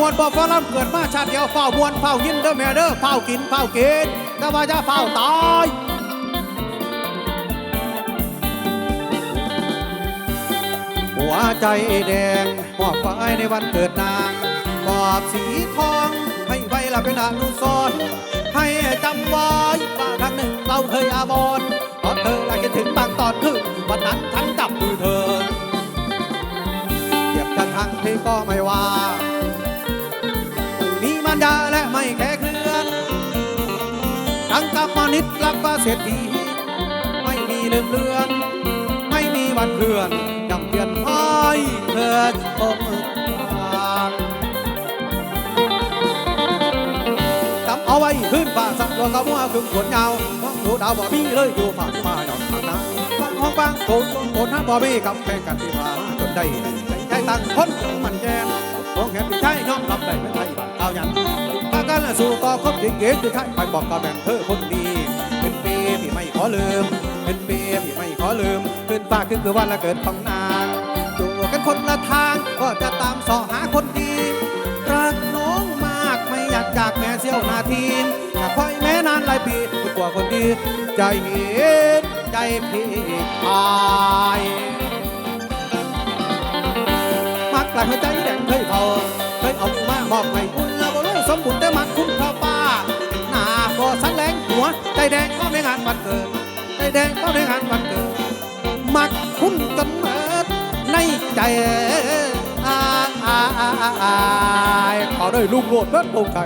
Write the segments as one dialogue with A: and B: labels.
A: มวนบ่ฟ้าล่ำเกิดมาชาติเดียวเฝ้ามวนเฝ้ายินเด้อแม่เด้อเฝ้ากินเฝ้ากินแต่ว่าจะเฝ้าตายหัวใจแดงมอบไว้ในวันเกิดนางมอบสีทองให้ไว้ละเป็นอนุสรให้จำไว้ว่าครั้งหนึ่งเราเคยอาบอนตอนเธอละคิดถึงบางตอนคือวันนั้นฉันจับมือเธอเทียบกันทั้งที่ก็ไม่ว่า มีมันดาและไม่แค่เคลื่อนทั้งกรรมนิดรักว่าเศรษฐีไม่มีลืมเลือน ไม่มีวันเคลื่อนจำเตือนให้เธอชมทางจำเอาไว้ขึ้นป่าสักตัวกระมัวคึงขนยาวมองดูดาวบ่มีเลยอยู่ฝ่าที่มาหยอกทางน้ำฟังห้องบางโถนโถนห้าบ่มีกำแพงกันที่พามาจนได้ใจตั้งคนมันแจงมองเห็นใช่ยอมรับได้เป็นไท กานเอายันพากันสู่ต่อคบจริงเก๋คือใช่ไปบอกกับแบ่งเธอคนดีเป็นปีที่ไม่ขอลืม เป็นปีที่ไม่ขอลืมขึ้นฟ้าขึ้นคือวันละเกิดของนางอยู่กันคนละทางก็จะตามสอหาคนดีรักน้องมากไม่อยากจากแม่เสี้ยวนาทีอยากคอยแม่นานหลายปีกว่าคนดี ใจเห็นใจพี่พายมักหลายหัวใจแดงเคยเผาเคยเอามามอบให้คุณแล้วบ่รู้ สมบุญได้มาคุณข้าวป้า หน้าก็สันแรงหัวใจแดงก็ในงานวันเกิดใจแดงก็ในงานวันเกิด มักคุ้มจนเมิดในใจอาอาอาอาขอด้วยลูกโลดเบิดตรงใจ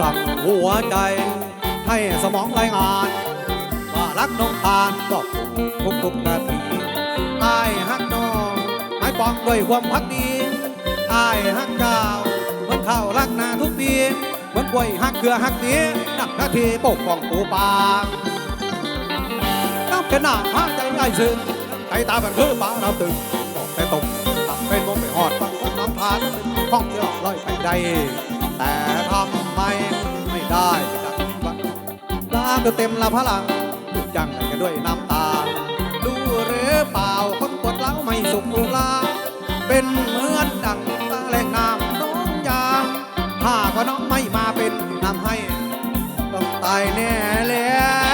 A: สั่งหัวใจ ให้สมองรายงาน ว่ารักน้องทานบอกทุกทุกนาทีอายฮักน้องหมายปองด้วยความพักดีอายฮักเจ้าเหมือนข้าวรักนาทุกปีเหมือนกล้วยฮักเกลือฮักดีนักนาทีปกป้องปูปากน้ำเป็นหน้าผ้าใจไอ้ายซึ้งใจตาเป็นคือปลาเราตึงบอกแต่ตกตัดเป็นวงไปหอดฟังของน้ำทานห้องเที่ยวลอยไปได้ แต่ทำไมไม่ได้ดังวันลาก็เต็มละพลังยังกันด้วยน้ำตาดูหรือเปล่าคนปวดเล้าไม่สุขลาเป็นเหมือนดังตาแหล่งน้ำน้องยางถ้าก็น้องไม่มาเป็นนำให้ ต้องตายแน่แล้ว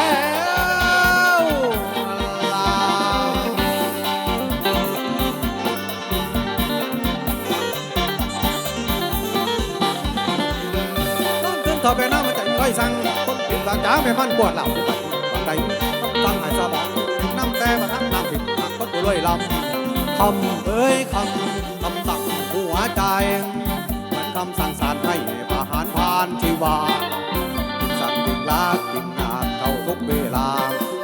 A: จ้าไม่มันปวดเหล่าบางใดต้องตั้งให้สบายน้ำแต่มาทั้งน้ำผิดหักคนตัวรวยลำคำเอ้ยคำคำสั่งหัวใจเหมือนคำสั่งสารให้ประหารผ่านชีวา สั่งยิ่งรักยิ่งงานเข้าทุกเวลา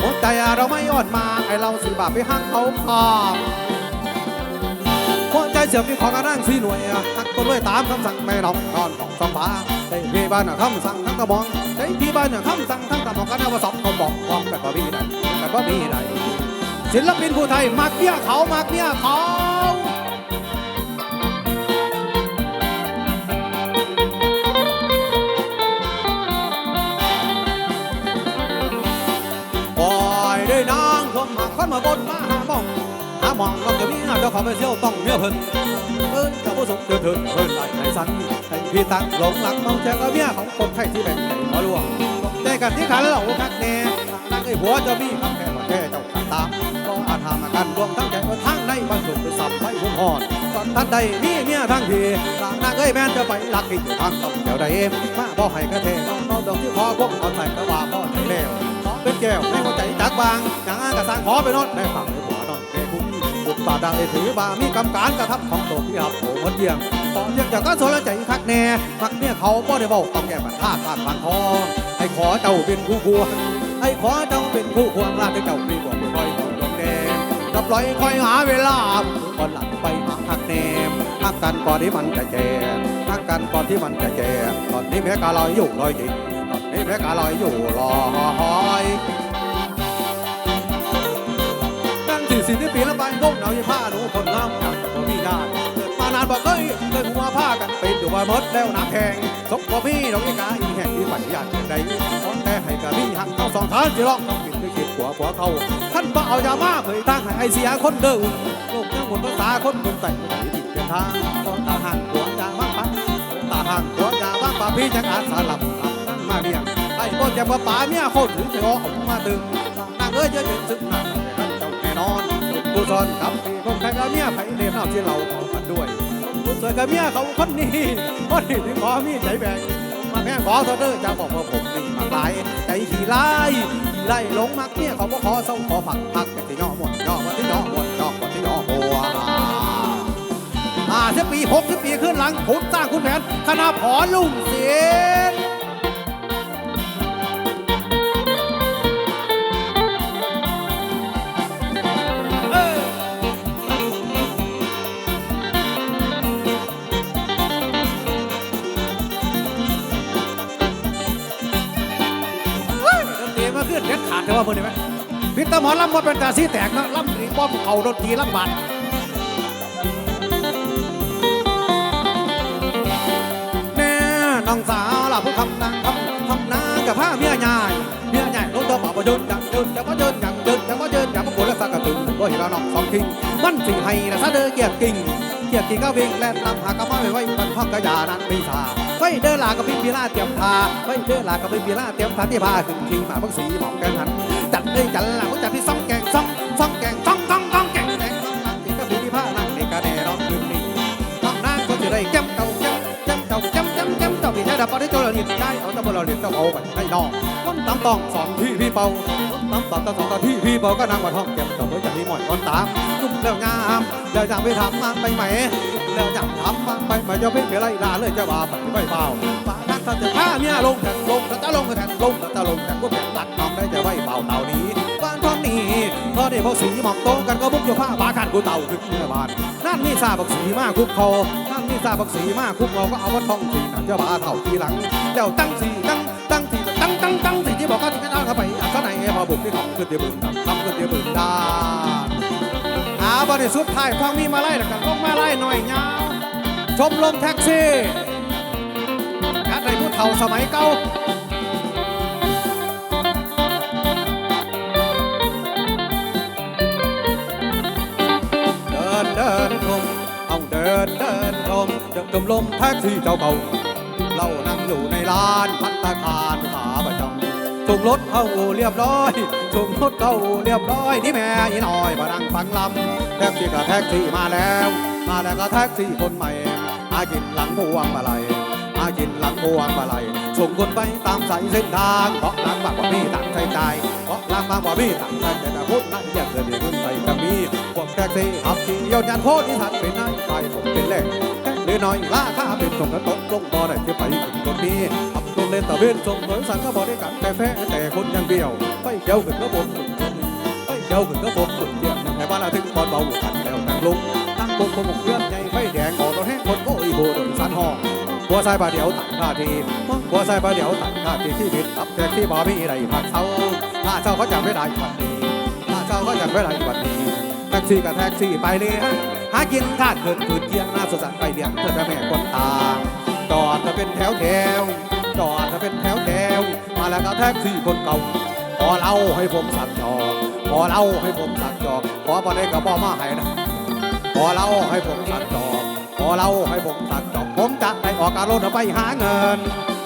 A: หัวใจเราไม่อ่อนมาไอเราสิบาปไปหักเขาพาหัวใจเสียบมีของกระร่างสีหน่วยอะหักตัวด้วยตามคำสั่งไม่นอกนอนของสองฟ้าใจพี่บ้านคำสั่งทั้งกระมอง ใจพี่บ้านน่ะคำสั่งทั้งกระมองกันเอาว่าสองเขาบอกความแบบว่าพี่ไหนแบบว่าพี่ไหนศิลปินผู้ไทยมักเมียเขามักเมียเขาปล่อยได้นางคนมาคนมาบนมาหาบ้องาหมองเราจะมีเจ้าของไปเที่ยวต้องเมียเพิ่นเอ้ยเจ้าผู้สมเดินเถินเพิ่นไหลไหสันให้พี่ตั้งหลงหลักเมาแจกเอาเมียของคนไทยที่แบ่งใจขอลวงแต่กันที่ขันเหล่าคักแน่นางไอ้ผัวเจะมีคำแค่ว่าแค่เจ้าขันตามก็อาจหามากันรวมทั้งใจก็ทั้งในบรรจุไปสับไว้หุ่นหอดตอนท่านใดมีเมียทั้งทีนางเอ้ยแม่จะไปลักที่อยู่ทางต้องเดี๋ยวใดเอ็มมาบ่ให้กระเทงน้องดอกที่พอพวกเอาใส่กระว่าพ่อใส่แล้วเป็นแก้วในหัวใจจักบางอย่างอากระสังขอไปนอนได้ฝั่ง บาดังได้ถือบามีกำการกระทำของตัวที่หับโหมดเยี่ยงตอนเยังจากก็โซลใจคักแน่มักเนี่ยเขาบ่ได้บอกต้องแก้ปัญหาขาดฟังคองให้ขอเจ้าเป็นผู้ควงให้ขอเจ้าเป็นผู้ควงลาให้เจ้ารีบบอกไปคอยดวงแดงรับปล่อยคอยหาเวลาก่อนหลังไปหาหักแนมหักกันก่อนที่มันจะแก่หักกันก่อนที่มันจะแก่ตอนนี้แม่กาลอยอยู่ลอยจิตตอนนี้แม่กาลอยอยู่ลอย กันสี่สิบปีละไปงงเหนาอย่าผ้าหนูคนงามอยากจะมีญาติเกิดมาบ่เคยเคยหัวผ้ากันเป็นอยู่ว่ามดแล้วน้ำแข็งสกบ่มีดอกอีกาอีแห่งที่ฝันอยากอย่างใดตอนแต่ให้กะมีหักเข้าสองทานสิร้องต้องปิดไปคิดหัวหัวเขาท่านบ่เอายามาเผยตั้งให้ไอเสียคนเดิมโลกยังหมดภาษาคนคนแต่งไหนติดเป็นทางตอนตาหันหัวยามาปักตาหันหัวยามาปะพี่จังอาสาหลับหลับนั่งมาเรียงไอ้พ่อจะมาป่าเมียคนถึงจะออกมาตึงนางเอ้ยจะถึงซึ่งหนั่งเจ้าแน่น อนกูสอนกับพี่คนใครกับเมียไผเรียนเอาที่เราขอกันด้วยผู้สวยกับเมียเขาคนนี้คนนี้ถึงขอมีใจแบ่งมาแม่ขอเธอเด้อจะบอกว่าผมนี่มาหลายใจขี่ไล่ไล่ลงมักเมียเขาก็ขอเศร้าขอผักผักแต่ที่ย่อหมดย่อวันที่ย่อหมดย่อวันที่ย่อหัวห้าสิบปีหกสิบปีขึ้นหลังผมสร้างคุณแผนคณะผอลุงเสียน พิตาหมอลำว่าเป็นตาสีแตกเนาะลำตีป้อมเขาดนตรีลำบานแน่น้องสาวล่ะผู้คำนางคำคำนางกับผ้าเมียใหญ่เมียใหญ่ลงตัวป่าประยุนอย่งเดินจะมาเดินอย่งเดินจะมาเดินอย่างมาปวดและสักกระตึงว่าเห็นเราน้องสองทิ้งมันสิให้นะซะเด้อเกียรติกิ่งเกียรติกิ่งก็วิ่งแล่นนำหากระมาไว้ไว้กันห้อกระยานั้นไม่สาไว้เดินลากับพี่พีลาเตรียมทาไว้เดินลากับพี่พีลาเตรียมทาที่พาขึ้นขี่มาพักสีหมอกแกงหันจัด เลยจัดละเขาจัดที่ซ่องแกงซ่องซ่องแกงซ่องซ่องซ่องแกงแกงซ่องนั่งที่กระบี่ที่ผ้านั่งในกระแดร้องคืนนี้น้องนางก็จะได้แก้มเก่าแก้มแก้มเก่าแก้มแก้มแก้มเก่าพี่ชายดับปอดได้โจรหลินได้เอาตะบอลหลินต้องเอาไปให้ดอกต้นตำตองสองที่พี่เป่าต้นตำตำตำสองที่พี่เป่าก็นั่งวัดห้องแก้มเก่าไว้จากที่หมอนก้อนตามนุ่มแล้วงามแล้วจะไปทำมาไปไหมแล้วจะทำมาไปไหมจะเป็นอะไรลาเลยจะว่าไปไม่เปล่าป ถ้าจะผ้าเมียลงแทนลงจะลงแทนลงจะลงแทนก็แทนตัดน้องได้จะไว้เปล่าเต่านี้บ้านท้องนี้พอได้พอสีหมอกโตกันก็บุกอยู่ผ้าบากันกูเต่าถึงเมื่อบานนั่นนี่ซาบักสีมากคุกคอนั่นนี่ซาบักสีมากคุกเราก็เอาว่าท้องสีนั่นจะบาเต่าทีหลังเดี๋ยวตั้งสีตั้งตั้งสีตั้งตั้งตั้งสีที่บอกก็จะเอาเข้าไปอะข้างในพอบุกที่ของขึ้นเดียวบึงทำขึ้นเดียวบึงดาอาบริสุทธิ์ไทายฟังมีมาไล่แล้วกันลงมาไล่หน่อยยาชมลมแท็กซี่ารในผู้เฒ่าสมัยเก่าเดินเดินชมเอาเดินเดินชมเดินชมลมแท็กซี่เจ้าเก่าเรานั่งอยู่ในลานพัตตาคารขาประจำส่งรถเข้าเรียบร้อยส่งรถเข้าเรียบร้อยนี่แม่อีน้อยมานั่งฟังลำแท็กซี่กับแท็กซี่มาแล้ว มาแล้วก็แท็กซี่คนใหม่หากินหลังพวงมาลัย กินหลังพวงมาลัยส่งคนไปตามสายเส้นทางเพราะหลังบางกว่าพี่ต่างใจใจเพราะหลังบางกว่าพี่ต่างใจแต่ละคนนั่นอยากเดินเดินไปก็มีพวกแท็กซี่ขับขี่ยนยันโคตรที่ทันเป็นนายไปผมเป็นแหล่งหรือน้อยล่าค่าเป็นส่งกระตกลงบ่อได้จะไปถึงคนนี้ขับรถเล่นตะเวนส่งเหมือนสังก็บ่ได้กันแต่แฟ้แต่คนยังเดียวไปเกี่ยวขึ้นก็ผมไปเกี่ยวขึ้นก็ผมสุดเดียวแต่ว่าเราถึงบอลเบากันแล้วตั้งลุงตั้งคนคงเคลื่อนใหญ่ไฟแดงออกรถแห้งคนโอ้ยโบโดนสันห้อง หัวใส่บาเดียวตัดท่าทีหัวใส่บาเดียวตัดท่าทีที่ผิดตับแท็กที่บ่มีอะไรผักเช้าถ้าเช้าเขาจะไม่ได้ผัดนี้ถ้าเช้าเขาจะไม่ได้ผัดนี้แท็กซี่กับแท็กซี่ไปเลยฮะหากินคาดเกิดคืนเที่ยงหน้าสดสันไปเลี้ยงเพื่อจะแม่คนตาจอดจะเป็นแถวแถวจอดจะเป็นแถวแถวมาแล้วก็แท็กซี่คนเก่าขอเล่าให้ผมสักจอกขอเล่าให้ผมสักจอขอบ่ได้ก็บ่มาให้นะขอเล่าให้ผมสักจอ อเล่าให้ผมสักจอกผมจะได้ออกการรถไปหาเงิน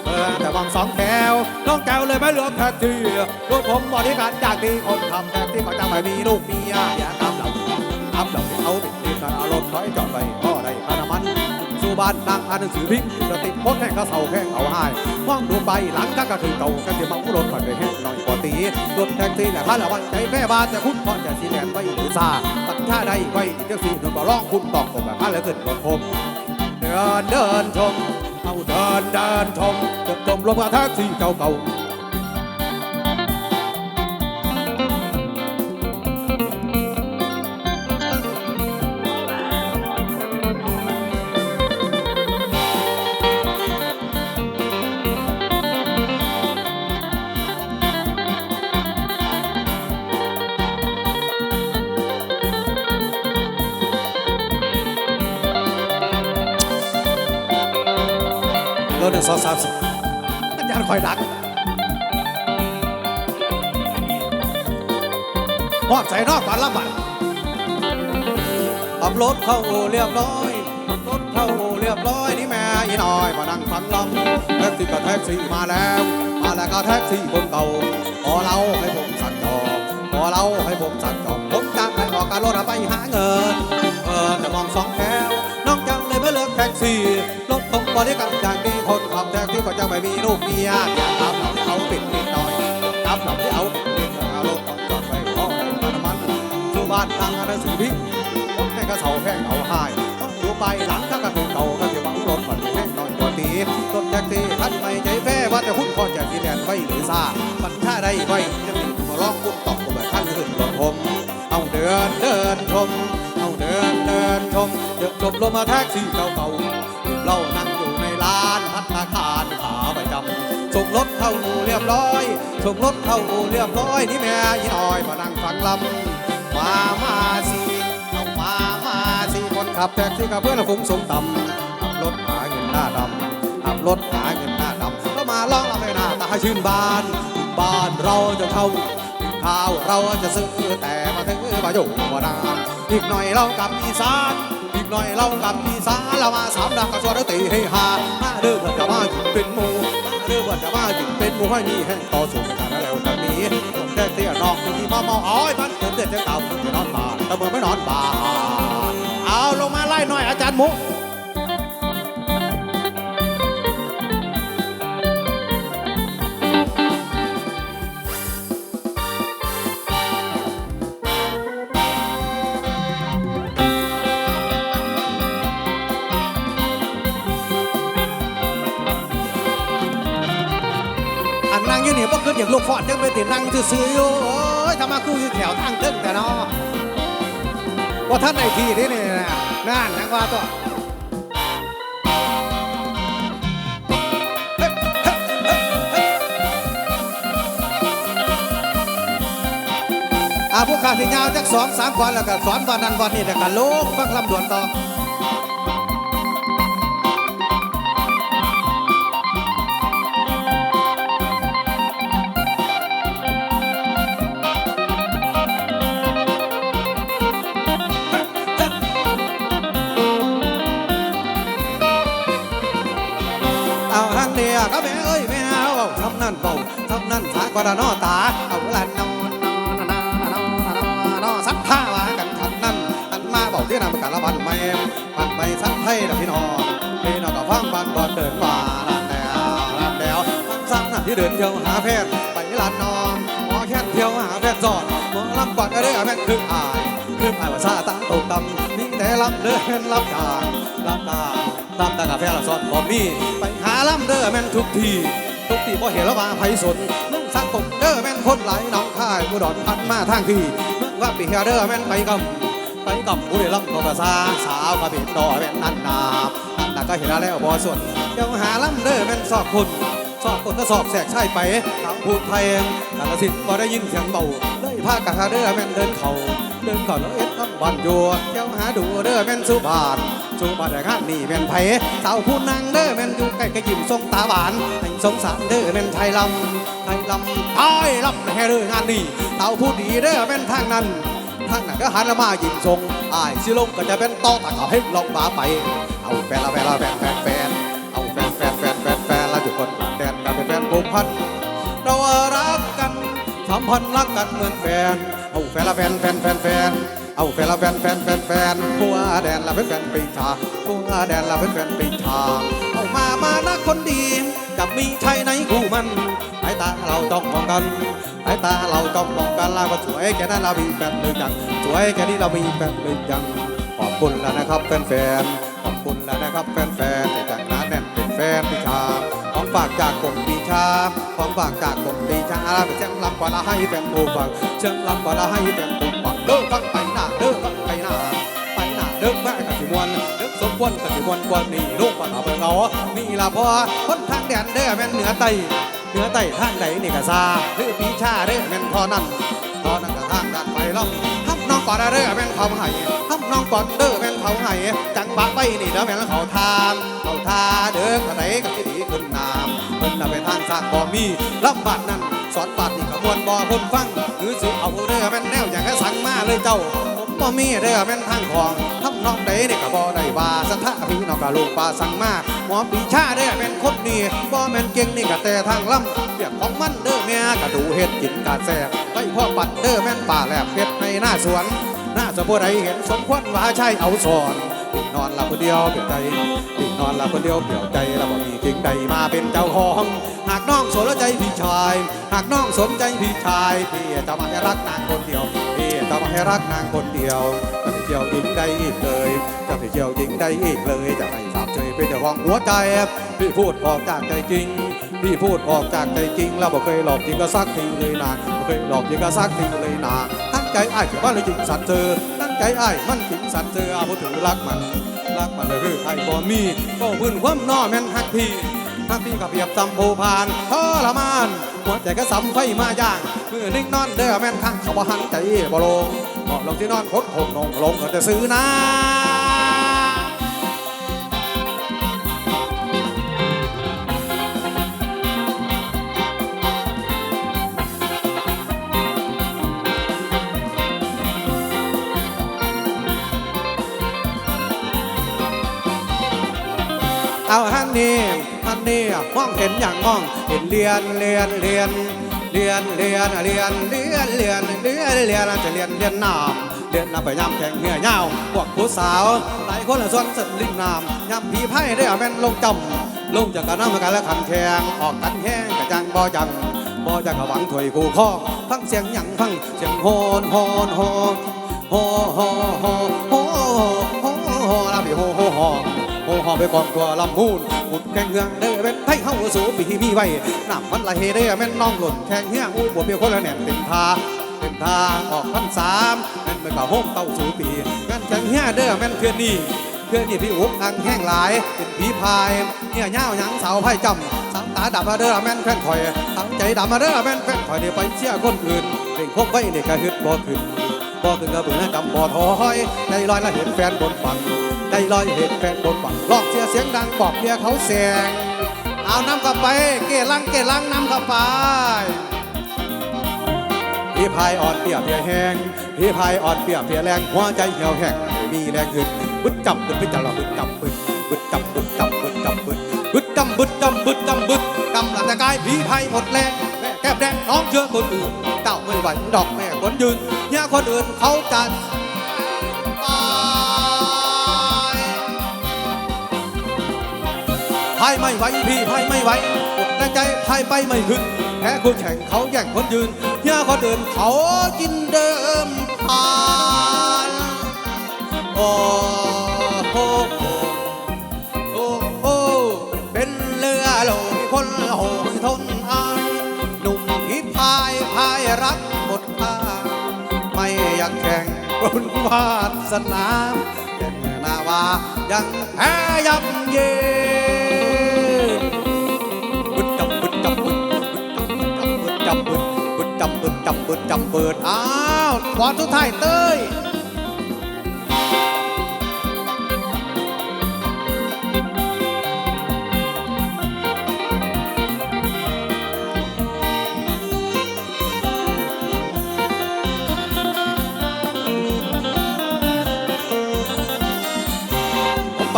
A: เออแต่วางสองแถวน้องแก้วเลยไม่เลือกแท็กซี่รถผมบริการจากที่คนทำแท็กซี่ก็จะไม่มีลูกเมียอย่าตามเราตามเราเขาติดติดกันอารถถอยจอดไปก็ได้คาน้ำมันสู่บ้านนางอ่านหนังสือพิมพ์กระติกโพสแห้งก็เศร้าแห้งเอาหายมองดูไปหลังก็กระถือเก่ากันจะมาอุ้รถก่อนไปแห้งหน่อยกว่าตีรถแท็กซี่แหละพระละวันใจแม่บ้านแต่คุณพ่อจะสีแดงไว้หรือซา ท่าใดไว้เจ้าสีนวลบ่ร้องคุณตอกผมแบบพระเหลือเกินรถผมเดินเดินชมเอาเดินเดินชมจะจมลมกระแทกที่เก่าเก่า สองสามสี่อาจารย์คอยดักหอดใส่นอกก่อนละบัดขับรถเข้าอู่เรียบร้อยขับรถเข้าอู่เรียบร้อยนี่แม่อีน้อยมานั่งฟังลำแท็กซี่ก็แท็กซี่มาแล้ว มาแล้วก็แท็กซี่คนเก่าพอเราให้ผมสั่งจองพอเราให้ผมสั่งจองผมจะให้ออกการรถไปหาเงินเออจะมองสองแถวน้องจังเลยไม่เลิกแท็กซี่รถ ต้องบริการอย่างดีคนขับแท็กซี่ก็จะไม่มีลูกเมียอย่าทำเราที่เอาปิดนิดหน่อยทำเราที่เอาปิดนิดหน่อยเอารถต้องจอดไว้ขอน้ำมันสู่บ้านทางหนังสือพิมพ์รถแม่ก็เสาแพงเอาหายต้องอยู่ไปหลังถ้ากันเป็นเก่าก็จะหวังรถมันแพงหน่อยกว่านี้รถแท็กซี่ท่านไม่ใจแพ้ว่าจะหุ้นพอจะกินแดนไว้หรือซ่ามันถ้าได้ไว้จะมีมาลองคุณตอบผมแบบขั้นขึ้นรถผมเอาเดินเดินชมเอาเดินเดินชมเดินชมลมมาแท็กซี่เก่าๆ เรานั่งอยู่ในร้านพัฒนาคารขาประจำส่งรถเข้าอู่เรียบร้อยส่งรถเข้าอู่เรียบร้อยนี่แม่ยี่น้อยมานั่งฟังลำมามาสิเอามามาสิคนขับแท็กซี่กับเพื่อนฝูงสมต่ำขับรถหาเงินหน้าดำขับรถหาเงินหน้าดำก็มาร้องเราให้หน้าตาชื่นบานบ้านเราจะเข้าข้าวเราจะซื้อแต่มาถึงมาอยู่มานานอีกหน่อยเรากลับอีสาน หน่อยเรากับอีสาเรามาสามดังกระสวดตีให้หามาเด้อเพื่อดจะมาจิเป็นหมูมาเด้อเพื่อดจะมาจิเป็นหมูให้มีแห่งต่อสู้กันแล้วจะมีผมแค่เตี้ยนอกที่มาเมาอ้อยมันเตือนเดือนจะเต่าจะนอนบ้านแต่เมื่อไม่นอนบ้านเอาลงมาไล่หน่อยอาจารย์หมู ติดนั่งซื่ออยู่โอ้ยทำมาคืออยู่แถวทางตึ้งแต่เนาะว่าท่านไอทีนี่นี่นะนั่นนักว่าตัวเฮ้ยเฮ้ยเฮ้ยเฮ้ยอาผู้ขาสิยาวจักสองสามวันแล้วก็สอนวันนั้นวันนี้แล้วก็โลกฟังลำดวนต่อ ก็แม่เอ้ยแม่เอาทำนั่นเบาทำนั่นสากว่าดานอตาเอาละนอนนอนนอนอนอสักท่าว่ากันทันนั่นอันมาเบาที่นำกันละวันไม่ปันไม่สักให้ละพี่น้องพี่น้องก็ฟังบันบอลเดินมาลานแล้วลานแล้วฟังนั่นที่เดินเที่ยวหาแพทย์ไปลานนอนหมอแค่เที่ยวหาแพทย์จอดหมอลำก่อนก็ได้แม่นคืออาย คืออายว่าซาตาตกต่ำนี่แต่ลำเดินลำกาลำกาตามตากาแฟละซอนบ่มีไปหาล่ำเด้อแม่นทุกทีทุกทีบ่เห็นแล้วว่าไผสนเมืองสังคมเด้อแม่นคนหลายน้องค่ายผู้ดอนพันมาทางพี่เมืองว่าปีเฮเด้อแม่นไปกำไปกำผู้ได้ลำตัวภาษาสาวกระเป็นดอแม่นนันนาบนั่นน่ะก็เห็นแล้วบ่ส่วนเดี๋ยวหาล่ำเด้อแม่นสอบคน สอบคนก็สอบแสกใช่ไปทาพูดไทยกาลสินธุ์บ่ได้ยินเสียงเบาเลยพากะหาเด้อแม่นเดินเขาเดินเขาแล้วเอ็ดทำบันอยู่เดี๋ยวหาดูเด้อแม่นสุบานชูบาดงานนี่แม่นไผสาวผู้นางเด้อแม่นอยู่ใกล้กระยิมทรงตาหวานให้สงสารเด้อแม่นไทยลำไทยลำไทยลำแฮ่เด้องานนี่สาวผู้ดีเด้อแม่นทางนั้นทางนั้นก็หันมายิ้มทรงอายสิลงก็จะเป็นต่อตะเขาให้ลองบาไปเอาแฟนละแฟนละแฟนแฟนแฟนเอาแฟนแฟนแฟนแฟนแฟนละทุกคน ผูกพัน เรารักกันสัมพันธ์รักกันเหมือนแฟน เอาแฟนละแฟนแฟนแฟนแฟนเอาแฟนละแฟนแฟนแฟนแฟนผัวแดนละเป็นแฟนปีชาผัวแดนละเป็นแฟนปีชาเอามามานะคนดีจะมีใช่ไหนคู่มันสายตาเราต้องมองกันสายตาเราต้องมองกันลาว่าสวยแค่นั้นเรามีแฟนหรือยังสวยแค่นี้เรามีแฟนหรือยังขอบคุณแล้วนะครับแฟนๆขอบคุณแล้วนะครับแฟนๆที่จากนั้น แน่นเป็นแฟนปีชาของฝากจากกรมปีชาของฝากจากกรมปีชาไปเชียงลำกว่าละให้แฟนผู้ฟังเชียงลำกว่าละให้แฟนผู้ฟังเลิกฟังไปหน้าเลิกฟังไปหน้าไปหน้าเดิกแม่กับสิมวนเดิกสมควรกับสิมวนกว่านี่ลูกปลาเปิงเอานี่ล่ะพอคนทางแดนเด้อแม่นเหนือไตเหนือไตทางไหนนี่ก็ซาหรือปีชาเด้อแม่นพอนั่นพอนั่นก็ทางด้านไปล่องทับน้องก่อนเด้อแม่นเขาไห้ทำน้องก่อนเด้อแม่นเขาไห้จังปะไปนี่เด้อแม่นเขาทานเขาทาเด้อ กระไดกับที่ดีขึ้นน้ำเพิ่นน่ะไปทางสร้างบ่มีลำบากนั้นสอนบาดนี่ขมวนบ่เพิ่นฟัง หรือสิเอาเด้อแม่นแนวอย่างแค่สั่งมาเลยเจ้าผมบ่มีเด้อแม่นทางของทำน้องใดนี่ก็บ่ได้ว่าสัทธาพี่น้องก็ลูกป่าสั่งมาหมอปีชาเด้อแม่นคนดีบ่แม่นเก่งนี่ก็แต่ทางลำเปียกของมันเด้อแม่ก็ดูเฮ็ดกินกาแซ่บไปพ่อปัดเด้อแม่นป่าแลบเฮ็ดในหน้าสวนหน้าจะบ่ได้เห็นสมควรว่าใช่เอาสอน นอนหลับคนเดียวเปลี่ยวใจนอนหลับคนเดียวเปลี่ยวใจแล้วบ่มีกิ่งใดมาเป็นเจ้าของ หากน้องสนใจพี่ชาย หากน้องสนใจพี่ชายพี่จะมาให้รักนางคนเดียวพี่จะมาให้รักนางคนเดียวจะไปเที่ยวหญิงใดอีกเลยจะไปเที่ยวหญิงใดอีกเลยจะไม่สาบเฉยเป็นเจ้าของหัวใจพี่พูดออกจากใจจริงพี่พูดออกจากใจจริงแล้วบ่เคยหลอกจริงก็ซักทีเลยนางบ่เคยหลอกจริงก็ซักทีเลยนางตั้งใจอ้ายถือว่าเลยจริงสัตว์เจอ ใจอ้ายมันถึงสัตว์เจออาพูดถึงรักมันรักมันเลยคือไอ้บ่มีก็พื้นความน้อแม่นฮักพี่ฮักพี่กับเปียบจำโพพานทรมานหัวใจก็ซ้ำไฟมาย่างมือนิ่งนอนเด้อแม่นข้างเขาบ่หันใจบ่ลงบ่ลงที่นอนคดหงนงลงก็จะซื้อน้า เอาฮันนี่ฮันนี่มองเห็นอย่างมองเห็นเรียนเรียนเรียนเรียนเรียนเรียนเรียนเรียนเรียนเรียนจะเรียนเรียนน้ำเรียนน้ำไปย่ำแข่งเหงื่อเงาพวกผู้สาวหลายคนละส่วนสันลิงน้ำย่ำผีไพ่ได้เอาแม่นลงจำลงจากการน้ำกันแล้วขันแข่งออกกันแห้งกระจังบ่อจังบ่อจังกะหวังถวยคู่ข้อฟังเสียงหยังฟังเสียงโฮนโฮนโฮนโฮโฮโฮโฮโฮโฮลาพี่โฮโฮโฮโโอ้หอมไปกองตัวลำมูนหุดแข่งเงืองเด้อเป็นไทยเข้าสู่ปีมีไว้น้ำมันไหลเด้อแม่นน้องหล่นแข่งเฮี้ยงอู้บัวเปียวคนละแหน่เต็มทาเต็มทางออกพันสามแม่นไปก่าโฮมเต้าสู่ปีงานแข่งเฮี้ยเด้อแม่นเพื่อนนี่เพื่อนนี่พี่อุกอังแห้งหลายเป็นผีพายเนี่ยเงาหยังสาวไพ่จำสาวตาดำมาเด้อแม่นแฟนคอยตั้งใจดำมาเด้อแม่นแฟนคอยเดี๋ยวไปเชี่ยคนอื่นเร่งพบไว้เนี่ยกระหึดบ่ขึ้น บ่ถึงกระเบื้องจำบ่ถอยใจลอยและเห็นแฟนบนฝั่งใจลอยเห็นแฟนบนฝั่งลอกเสียเสียงดังบอกเมียเขาแสงเอาน้ำเข้าไปเกลังเกลังน้ำเข้าไปพี่พายอ่อนเปียเพียแห้งพี่พายอ่อนเปียเพียแรงหัวใจเหี่ยวแห้งมีแรงขึ้นบึดจำบึดไปจับเราบึดจำบึดบึดจำบึดจำบึดจำบึดบึดจำบึดจำบึดจำบึดกำลังจะกายพี่พายหมดแรงแก้แดงน้องเชื่อคนอื่นเจ้าไม่ไหวดอกแม่คนยืน เนี่ยคนอื่นเขาจะตายพายไม่ไหวพี่พายไม่ไหวแรงใจพายไปไม่ขึ้นแพ้คู่แข่งเขาแย่งคนยืนเฮียคนอื่นเขากินเดิมผ่านโอ้โหโอ้โหเป็นเรือโลงคนโหยทน บนวาสนาแต่เมื่อนาวายังแพ้ยับเยินบึดจำบึดจำบึดบึดจำบึดบุดจำบึดจำบึดจำบึดอ้าวขวานสุดท้ายเต้ย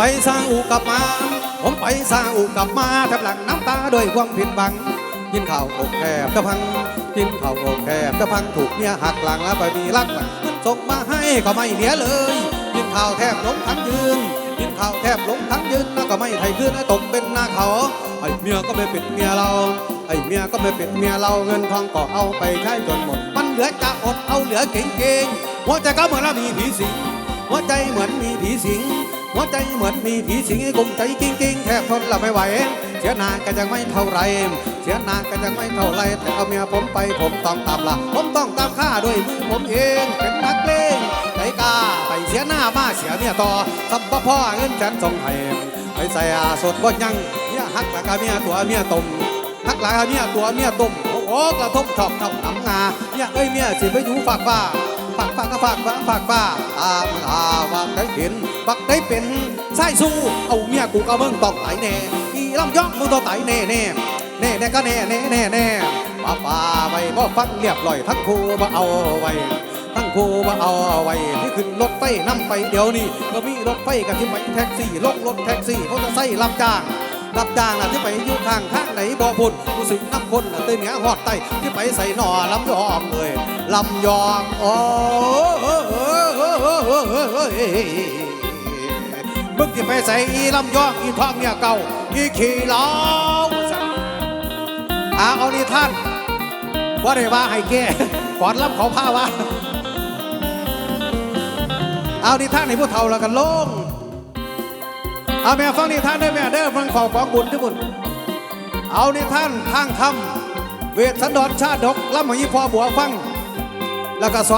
A: ไปสร้างอูกลับมา ผมไปสร้างอูกลับมาแทบหลังน้ำตาด้วยความผิดหวังยินข่าวอกแคบตะพังยินข่าวอกแคบตะพังถูกเมียหักหลังแล้วไปมีรักมันส่งมาให้ก็ไม่เหลือเลยยินข่าวแทบล้มทั้งยืนยินข่าวแทบล้มทั้งยืนแล้วก็ไม่ไทยคืนตกเป็นหน้าเขาไอ้เมียก็ไม่เป็นเมียเราไอ้เมียก็ไม่เป็นเมียเราเงินทองก็เอาไปใช้จนหมด มันเหลือจะอดเอาเหลือเก่งๆหัวใจก็เหมือนมีผีสิงหัวใจเหมือนมีผีสิง หัวใจเหมือนมีผีสิงกุมใจกิ้งกิ้งแทบทนละไม่ไหว เสียนานก็ยังไม่เท่าไร เสียนานก็ยังไม่เท่าไร แต่เอาเมียผมไปผมต้องตามละผมต้องตามฆ่าด้วยมือผมเองเป็นนักเลงใจกล้าไปเสียหน้ามาเสียเมียต่อทำบ่พ่อเงินฉันส่งให้ไปใส่อาสดบ่ยังเมียหักหละกเมียตัวเมียต้มหักหลายเมียตัวเมียต้มโอ้กระทบชอบทำหน้ำงาเมียเอ้ยเมียสิไปอยู่ฝากฟ้า ฝากฝาก็ฝากฝากฝากฝากตามอาบักได้เห็นบักได้เป็นใช่สู้เอาเมียกูก็มึงต้องตแน่อีลำย่องมึงต้องตายแน่แน่แน่แน่ก็แน่แน่แน่แน่ป้าป้าไปบ่ฟังเรียบร้อยทั้งครูบ่เอาไว้ทั้งครูบ่เอาไว้ที่ขึ้นรถไฟนำไปเดี๋ยวนี้ก็มีรถไฟกับที่ไปแท็กซี่ลงรถแท็กซี่เตอร์ไซค์รับจ้าง รับจ้างน่ะที่ไปอยู่ทางทางไหนบ่พุ่นกูสึกน้ำคนน่ะเต้นเหนือหอดไตที่ไปใส่หน่อลำยองเลยลำยองโอ้มึงที่ไปใส่อีลำยองอีทองเนี่ยเก่าอีขี่เหล้าอาเอานี่ท่านว่าได้ว่าให้แก้ก่อนลำเขาผ้าว่าเอานิท่านให้ผู้เฒ่าแล้วกันลง เอาแม่ฟังนิทานเด้อแม่เด้อฟังของของบุญที่บุญเอานิทานทางธรรมเวทสันดรชาตดกล่ำให้พ่อบัวฟัง แล้วก็สอน